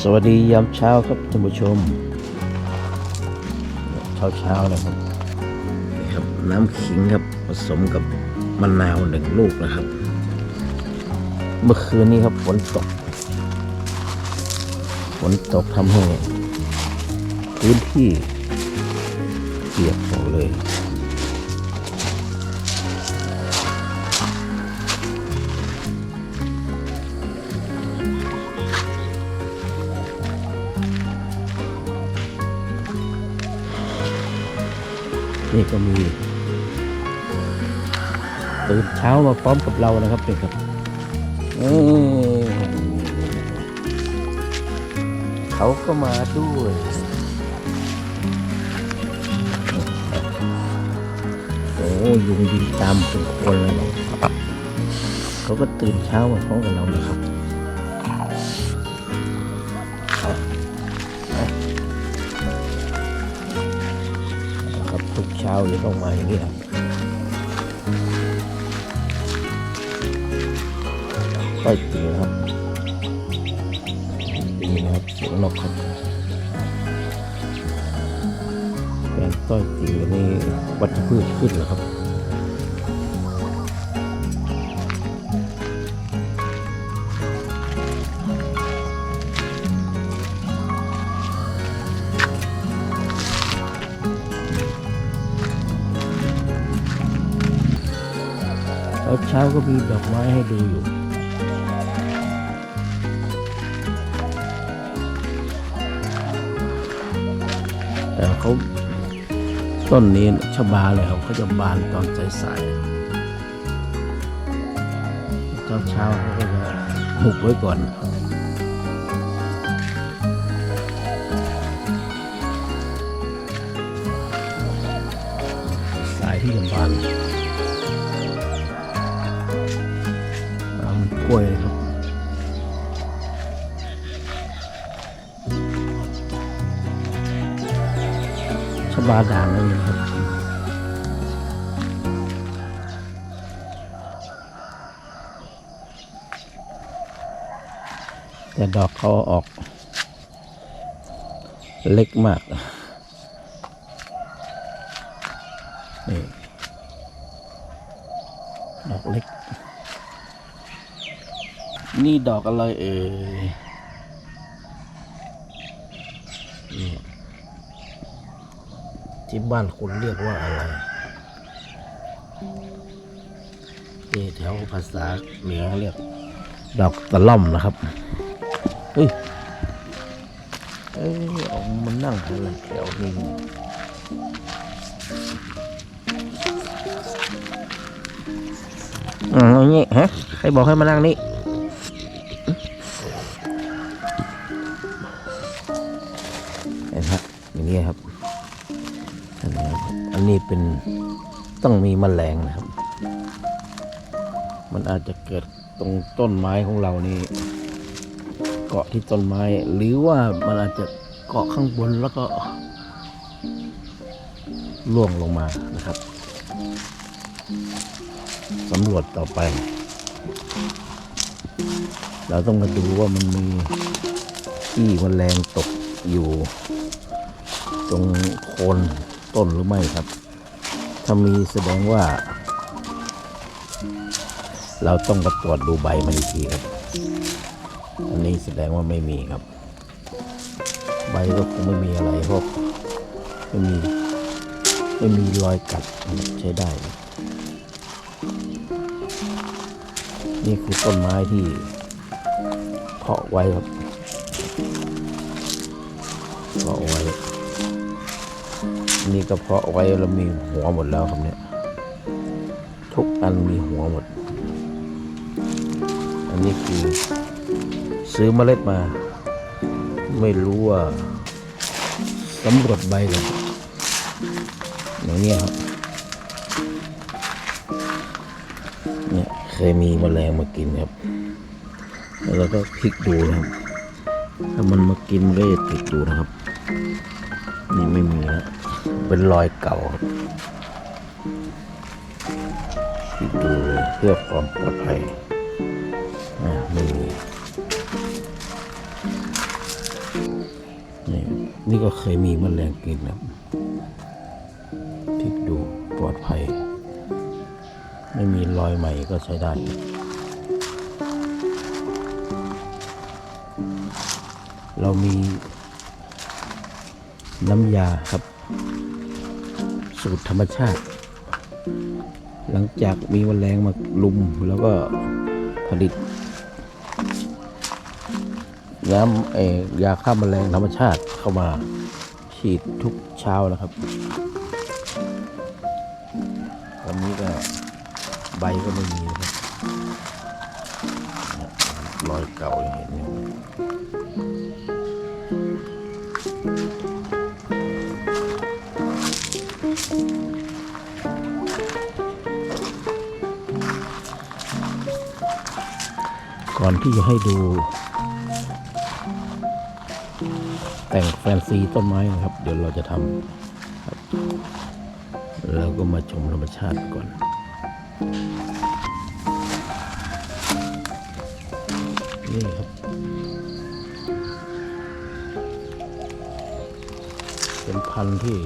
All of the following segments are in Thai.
สวัสดียามเช้าครับท่านผู้ชม เช้าเช้าๆนะครับนี่ครับน้ำขิงครับผสมกับมะนาวหนึ่งลูกนะครับ เมื่อคืนนี้ครับฝนตก ฝนตกทำให้พื้นที่เปียกหมดเลย นี่ก็มีตื่นเช้ามาพร้อมกับเรานะครับเด็กครับเออเขาก็มาด้วยโอ้ยุงบินตามเป็นคนเลยนะเขาก็ตื่นเช้ามาพร้อมกับเรานะครับ ช้าจะต้องมาอย่างนี้ครับต้อยติ่งนะครับตีนะครับเสียงนกครับแปลงต้อยตีนี่วัชพืชขึ้นเหรอครับ เช้าเช้าก็มีดอกไม้ให้ดูอยู่ แต่เขาต้นนี้ชบาเลยครับเขาจะบานตอนสายๆเช้าเช้าเขาก็จะหุบไว้ก่อนสายที่จะบาน บาด่างเองครับแต่ดอกเขาออก เล็กมาก นี่ ดอกเล็ก นี่ดอกอะไรเอ่ย ที่บ้านคุณเรียกว่าอะไรนี่แถวภาษาเหนือเรียก ดอกตะล่อมนะครับเฮ้ยเอ้ยออกมันนั่งอะไรแถวนี้อืมเอางี้ฮะใครบอกให้มานั่งนี่ เป็นต้องมีแมลงนะครับ มันอาจจะเกิดตรงต้นไม้ของเรานี่ เกาะที่ต้นไม้ หรือว่ามันอาจจะเกาะข้างบนแล้วก็ล่วงลงมานะครับสำรวจต่อไป เราต้องมาดูว่ามันมีขี้แมลงตกอยู่ ตรงโคนต้นหรือไม่ครับ ถ้ามีแสดงว่า เราต้องมาตรวจดูใบมันอีกทีครับ อันนี้แสดงว่าไม่มีครับ ใบก็คงไม่มีอะไรเพราะไม่มีไม่มีรอยกัดใช้ได้ นี่คือต้นไม้ที่เพาะไว้ครับเพาะไว้ นี่ก็เพาะไว้แล้วมีหัวหมดแล้วครับเนี่ย ทุกอันมีหัวหมด อันนี้คือซื้อเมล็ดมา ไม่รู้ว่าสำรวจใบกันอย่างนี้ครับเนี่ยเคยมีแมลงมากินครับ แล้วเราก็พลิกดูนะครับ ถ้ามันมากินก็จะติดดูนะครับ นี่ไม่มีแล้ว เป็นรอยเก่าปิดดูเพื่อความปลอดภัยไม่มีนี่นี่ก็เคยมีมแมลงกินนะพลิกดูปลอดภัย ไม่มีรอยใหม่ก็ใช้ได้เรามีน้ำยาครับ สูตรธรรมชาติ หลังจากมีแมลงมาลุมแล้วก็ผลิตน้ำเอยาฆ่าแมลงธรรมชาติเข้ามาฉีดทุกเช้าแล้วครับวันนี้ก็ใบก็ไม่มีนะครับรอยเก่าเห็นอยู่ ก่อนที่จะให้ดู แต่งแฟนซีต้นไม้นะครับ เดี๋ยวเราจะทำครับแล้วก็มาชมธรรมชาติก่อนนี่ครับเป็นพันธุ์ที่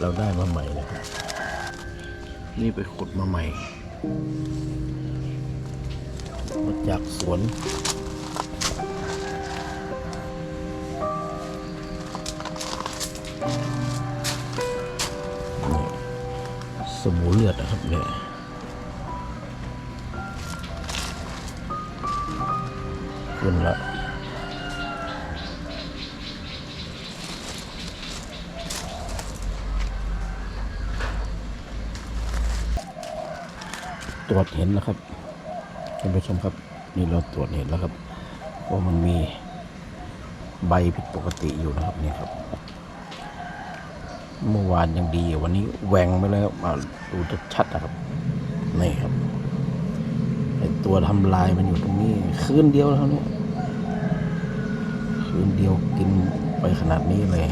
เราได้มาใหม่นะครับ นี่ไปขุดมาใหม่ มาจากสวนสมูเลือดนะครับเนี่ยขึ้นละตรวจเห็นแล้วครับ ท่านผู้ชมครับ นี่เราตรวจเห็นแล้วครับว่ามันมีใบผิดปกติอยู่นะครับนี่ครับ เมื่อวานยังดีวันนี้แหวงไปแล้วมาดูชัดนะครับนี่ครับไอตัวทำลายมันอยู่ตรงนี้ คืนเดียวแล้วเนี่ยคืนเดียวกินไปขนาดนี้เลย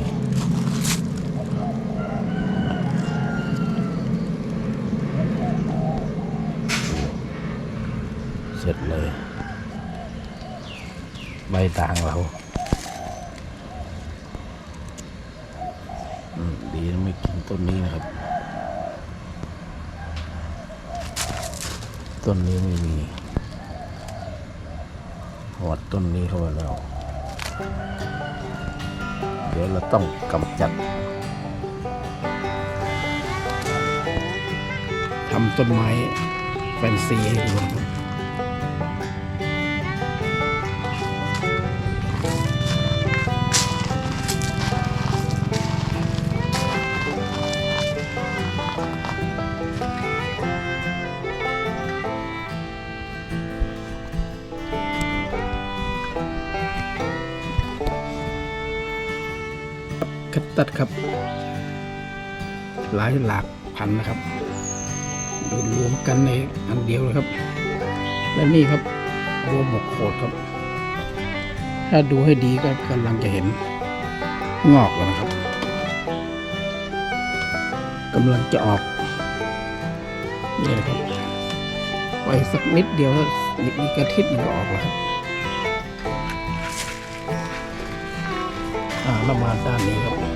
ร็จเลย ใบด่างเราดีนะไม่กินต้นนี้นะครับ ต้นนี้ไม่มีหอดต้นนี้เข้ามาแล้ว เดี๋ยวเราต้องกำจัดทำต้นไม้แฟนซีให้ดูครับ ตัดครับ หลายหลากพันนะครับรวมกันในอันเดียวเลยครับ และนี่ครับรวมหมกโขดครับ ถ้าดูให้ดีก็กำลังจะเห็นงอกแล้วนะครับกำลังจะออกนี่นะครับไปสักนิดเดียวอีกอีกอาทิตย์นึงก็ออกแล้วครับอ่าล้วมาด้านนี้ครับ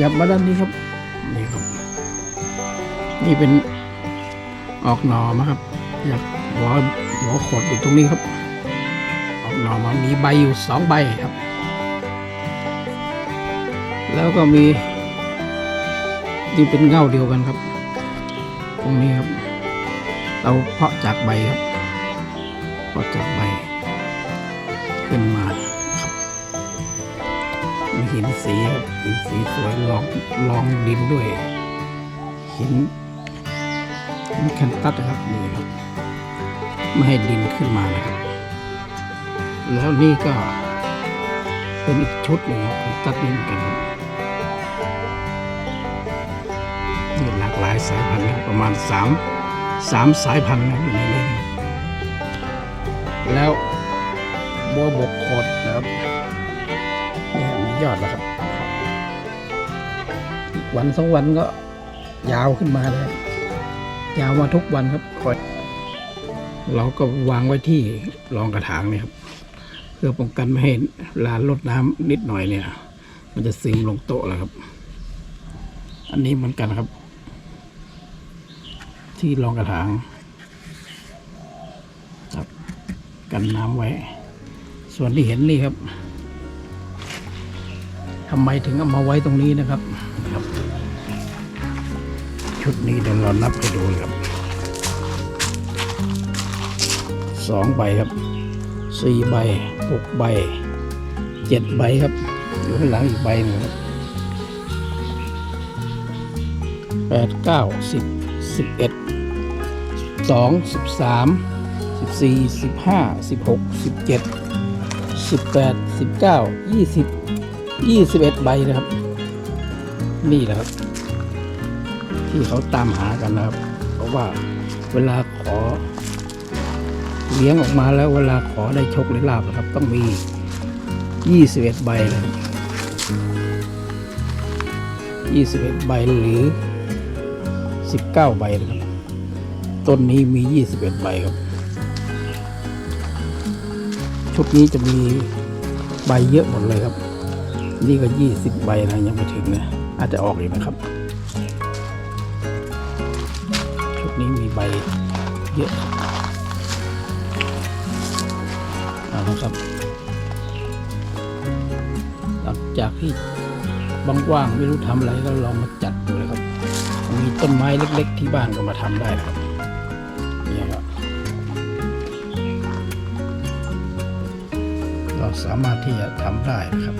ยับมาด้านนี้ครับ นี่ครับ นี่เป็นออกหน่อมาครับอยากหัวหัวขดอยู่ตรงนี้ครับ ออกหน่อมามีใบอยู่สองใบครับ แล้วก็มีนี่เป็นเง่าเดียวกันครับ ตรงนี้ครับ เราเพาะจากใบครับเพาะจากใบ หินสีครับหินสีสวยลองลองดินด้วย หินหินแคนตัสนะครับนี่ครับไม่ให้ดินขึ้นมานะครับ แล้วนี่ก็เป็นอีกชุดหนึ่งครับแคนตัสนี่เหมือนกันครับนี่หลากหลายสายพันธุ์นะประมาณสามสามสายพันธุ์นะอยู่ในนี้แล้วบัวบกโคดนะครับ ยอดแล้วครับอีกวันสองวันก็ยาวขึ้นมาเลยยาวมาทุกวันครับคอยเราก็วางไว้ที่รองกระถางนี่ครับ เพื่อป้องกันไม่ให้ลานลดน้ำนิดหน่อยเนี่ย มันจะซึมลงโต๊ะแล้วครับ อันนี้เหมือนกันครับ ที่รองกระถางครับกันน้ำไว้ ส่วนที่เห็นนี่ครับ ทำไมถึงเอามาไว้ตรงนี้นะครับครับ ชุดนี้เดี๋ยวเรานับให้ดูครับสองใบครับสี่ใบหกใบเจ็ดใบครับ อยู่ข้างหลังอีกใบหนึงครับแปดเก้าสิบสิบเอ็ดสองสิบสามสิบสี่สิบห้าสิบหกสิบเจ็ดสิบแปดสิบเก้ายี่สิบ ยี่สิบเอ็ดใบนะครับ นี่แหละครับ ที่เขาตามหากันนะครับ เพราะว่าเวลาขอ เลี้ยงออกมาแล้วเวลาขอได้โชคได้ลาบนะครับ ต้องมี 21 ใบนะครับ21 ใบหรือ 19 ใบนะครับต้นนี้มี 21 ใบครับ ชุดนี้จะมีใบเยอะหมดเลยครับ นี่ก็ 20 ใบนะยังไม่ถึงนะอาจจะออกอีกนะครับ ชุดนี้มีใบเยอะเอาละครับ หลังจากที่ว่างๆไม่รู้ทำอะไรก็ลองมาจัดดูเลยครับ มีต้นไม้เล็ก ๆ ที่บ้านก็มาทำได้ครับนี่ครับเราสามารถที่จะทำได้นะครับ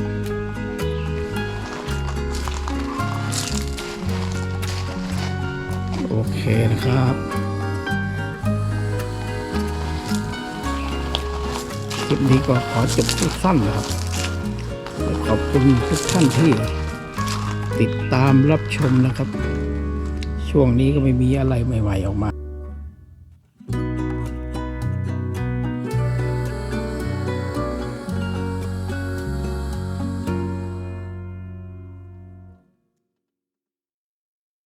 โอเคนะครับ คลิปนี้ก็ขอจบสั้นๆนะครับ ขอบคุณทุกท่านที่ติดตามรับชมนะครับ ช่วงนี้ก็ไม่มีอะไรใหม่ ๆ ออกมา